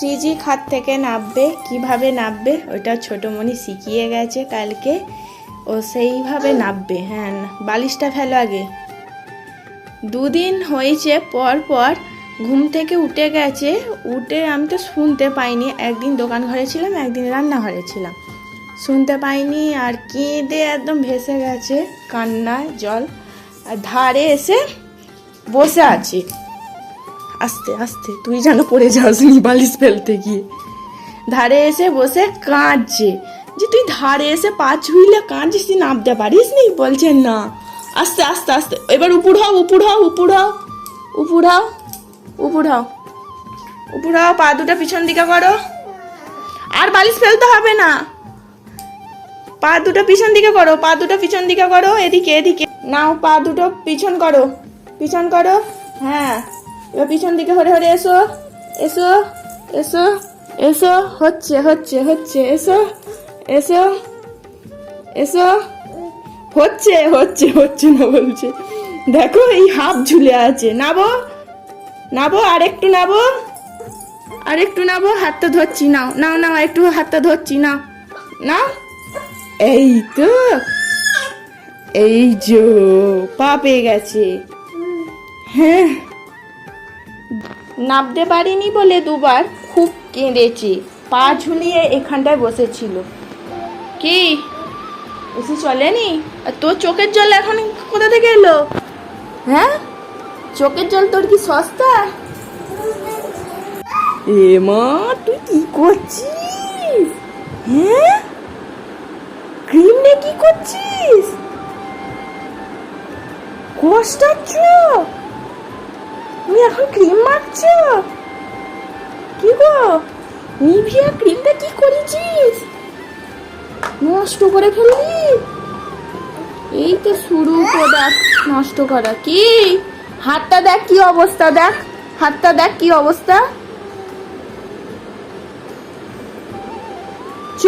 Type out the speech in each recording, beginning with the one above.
শ্রীজি খাত থেকে নামবে, কীভাবে নামবে ওটা ছোটোমণি শিখিয়ে গেছে কালকে। ও সেইভাবে নামবে হ্যাঁ বালিশটা ফেলো আগে। দুদিন হয়েছে, পর পর ঘুম থেকে উঠে গেছে। উঠে আমি তো শুনতে পাইনি, একদিন দোকান ঘরে ছিলাম, একদিন রান্নাঘরে ছিলাম। শুনতে পাইনি, আর কেঁদে একদম ভেসে গেছে কান্নায় জল। আর ধারে এসে বসে আছে। আস্তে আস্তে, তুই যেন পড়ে যাসনি বালিশ ফেলতে গিয়ে। ধারে এসে বসে কাঁদছে। যে তুই ধারে এসে পা ছুইলে কাঁদছিস তুই নামতে পারিস নি? বলছেন না। আস্তে আস্তে আস্তে, এবার উপুর হও উপুর হও উপুর হও উপুর হও উপুর হও উপুর হও, পা দুটো পিছন দিকে করো। আর বালিশ ফেলতে হবে না। পা দুটো পিছন দিকে করো, পা দুটো পিছন দিকে করো, এদিকে এদিকে। নাও, পা দুটো পিছন করো পিছন করো। হ্যাঁ। এবার পিছন দিকে হরে হরে এসো এসো এসো এসো, হচ্ছে হচ্ছে হচ্ছে, এসো এসো এসো, হচ্ছে হচ্ছে হচ্ছে না বলছে। দেখো এই হাফ ঝুলে আছে। নাবো নাবো আর একটু নাবো আর একটু নাবো, হাতটা ধরছি, নাও নাও নাও, একটু হাতটা ধরছি, নাও নাও। এই তো, এই যে, পা পেয়ে গেছে। হ্যাঁ। নামতে পারিনি বলে দুবার খুব কেঁদেছি পা ঝুলিয়ে এখানটায় বসেছিল। কি? এসে চলেনি? আর তোর চোখের জল এখন কোথা থেকে এলো? হ্যাঁ? চোখের জল তোর কি সস্তা? এ মা তুই কি করছিস? হ্যাঁ? ক্রিম নিয়ে কি করছিস? কষ্টাচ্ছ? তুমি এখন ক্রিম মাখছ? কি গো? নিভিয়া ক্রিমটা কি করেছিস? নষ্ট করে ফেললি? এই তো শুরু নষ্ট করা। কি? হাতটা দেখ কি অবস্থা, দেখ। হাতটা দেখ কি অবস্থা। চ,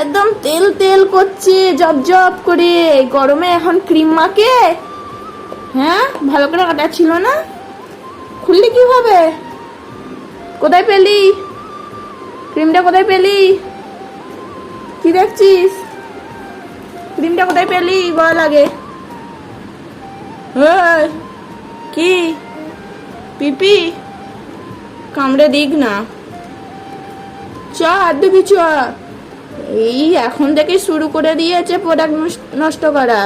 একদম তেল তেল করছে জব জব করে। গরমে এখন ক্রিম মাকে হ্যাঁ? ভালো করে কাটা ছিল না? খুললি কীভাবে? কোথায় পেলি? ক্রিমটা কোথায় পেলি? কি দেখছিস? ক্রিমটা কোথায় পেলি? বল আগে। কি? পিপি? কামড়ে দিক না। চ, আর দিবি চ এই এখন থেকে শুরু করে দিয়েছে প্রোডাক্ট নষ্ট করা।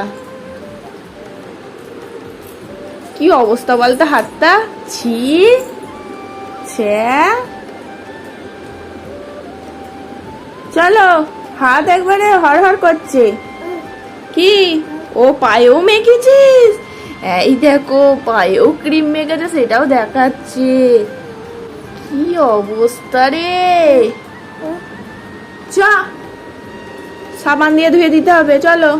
কি অবস্থা বলতে? হাতটা? ছি চলো, হাত একবারে হড়হড় করছে। কি? ও পায়েও মেখেছিস? এই দেখো, পায়েও ক্রিম মেখেছে, সেটাও দেখাচ্ছে। কি অবস্থা রে? চ, সাবান দিয়ে ধুয়ে দিতে হবে, চলো।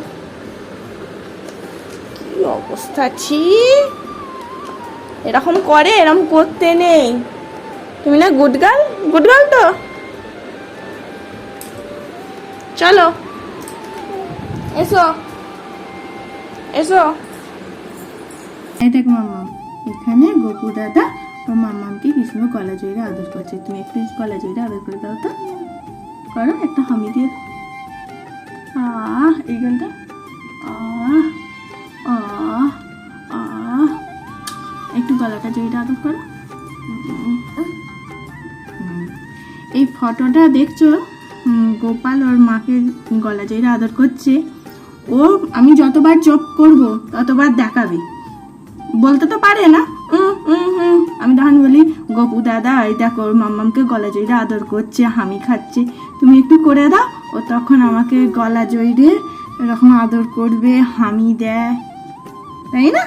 কি অবস্থা, ছি। এরকম করে, এরকম করতে নেই। তুমি না গুড গার্ল গুড গার্ল তো? চলো। এসো। এসো। এই দেখ মামা, এখানে গোপু দাদা ও মাম্মামকে কি সুন্দর গলা জয়ীরে আদর করছে। তুমি একটু গলা জয়ীরে আদর করে দাও তো। করো, একটা হামি দিয়ে আহ, এই গানটা। আহ গলাটা জয়ীরে আদর করো। এই ফটোটা দেখছ? গোপাল ওর মাকে গলা জয়ীরে আদর করছে। ও, আমি যতবার চোখ করব, ততবার দেখাবে। বলতে তো পারে না। আমি তখন বলি, গপু দাদা, এই দেখো, ওর মাম্মামকে গলা জয়ীরে আদর করছে, হামি খাচ্ছে। তুমি একটু করে দাও, ও তখন আমাকে গলা জয়ীরে এরকম আদর করবে, হামি দেয়। তাই না?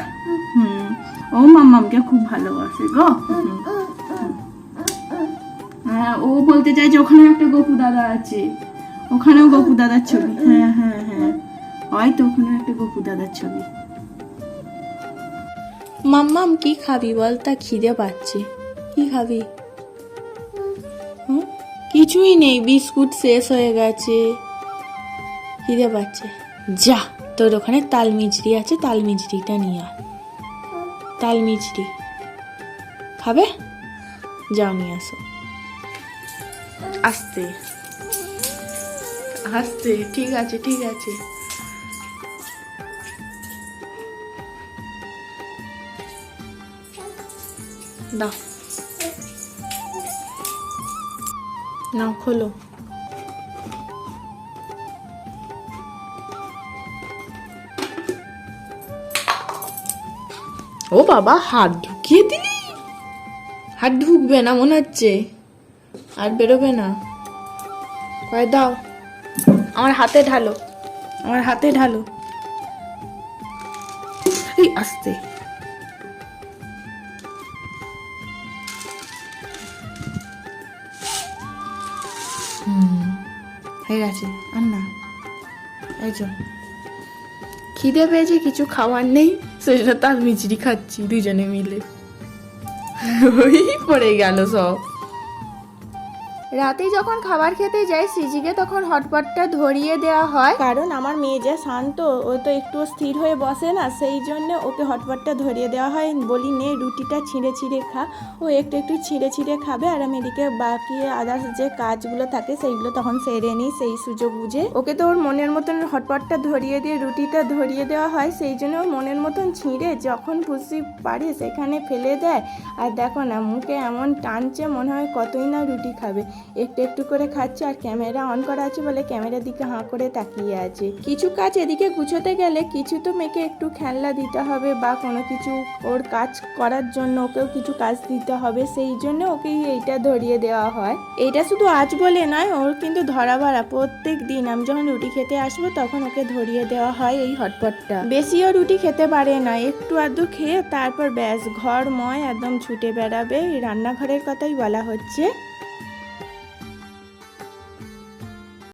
হুম। ও মাম্মামকে খুব ভালোবাসে গো। হ্যাঁ ও বলতে চাইছে ওখানে একটা গপু দাদা আছে। ওখানেও গপু দাদার ছবি। হ্যাঁ হ্যাঁ হ্যাঁ। হয়তো ওখানে একটা গপু দাদার ছবি। মাম্মাম কি খাবি বল? তা খিদে পাচ্ছে। কি খাবি? কিছুই নেই, বিস্কুট শেষ হয়ে গেছে। খিদে পাচ্ছে। যা, তোর ওখানে তাল মিচড়ি আছে, তাল মিচড়িটা নিয়ে আয়। তাল মিচড়ি খাবে? যাও নিয়ে আসো। আস্তে। আস্তে ঠিক আছে ঠিক আছে। দাও। নাও খোলো। ও বাবা, হাত ঢুকিয়ে দিলি? হাত ঢুকবে না, মনে হচ্ছে। আর বেরোবে না। কয় দাও। আমার হাতে ঢালো। আমার হাতে ঢালো। এই, আস্তে। হয়ে গেছে। আর না এই খিদে পেয়েছে, কিছু খাবার নেই। সেটা তার মিচড়ি খাচ্ছি দুজনে মিলে। ওই পড়ে গেল সব। রাতে যখন খাবার খেতে যাই, সিজিকে তখন হটপটটা ধরিয়ে দেওয়া হয়। কারণ আমার মেয়ে যে শান্ত, ও তো একটু স্থির হয়ে বসে না, সেই জন্য ওকে হটপটটা ধরিয়ে দেওয়া হয়। বলি, নে, রুটিটা ছিঁড়ে ছিঁড়ে খা। ও একটু একটু ছিঁড়ে ছিঁড়ে খাবে, আর আমি এদিকে বাকি আদার্স যে কাজগুলো থাকে, সেইগুলো তখন সেরে নিই, সেই সুযোগ বুঝে। ওকে তো ওর মনের মতন হটপটটা ধরিয়ে দিয়ে, রুটিটা ধরিয়ে দেওয়া হয়, সেই জন্য ওর মনের মতন ছিঁড়ে যখন খুশি পারে, সেখানে ফেলে দেয়। আর দেখো না, মুখে এমন টানছে, মনে হয় কতই না রুটি খাবে। একটু একটু করে খাচ্ছে আর ক্যামেরা অন করা আছে বলে ক্যামেরার দিকে হাঁ করে তাকিয়ে আছে। কিছু কাজ এদিকে গুছোতে গেলে কিছু তো মেয়েকে একটু খেলনা দিতে হবে বা কোনো কিছু ওর কাজ করার জন্য ওকেও কিছু কাজ দিতে হবে, সেই জন্য ওকে এইটা ধরিয়ে দেওয়া হয়। এইটা শুধু আজ বলে নয়, ওর কিন্তু ধরা ভরা প্রত্যেক দিন। আমি যখন রুটি খেতে আসব তখন ওকে ধরিয়ে দেওয়া হয় এই হটপটটা। বেশিও রুটি খেতে পারে না, একটু আধটু খেয়ে তারপর ব্যাস, ঘর ময় একদম ছুটে বেড়াবে। রান্নাঘরের কথাই বলা হচ্ছে।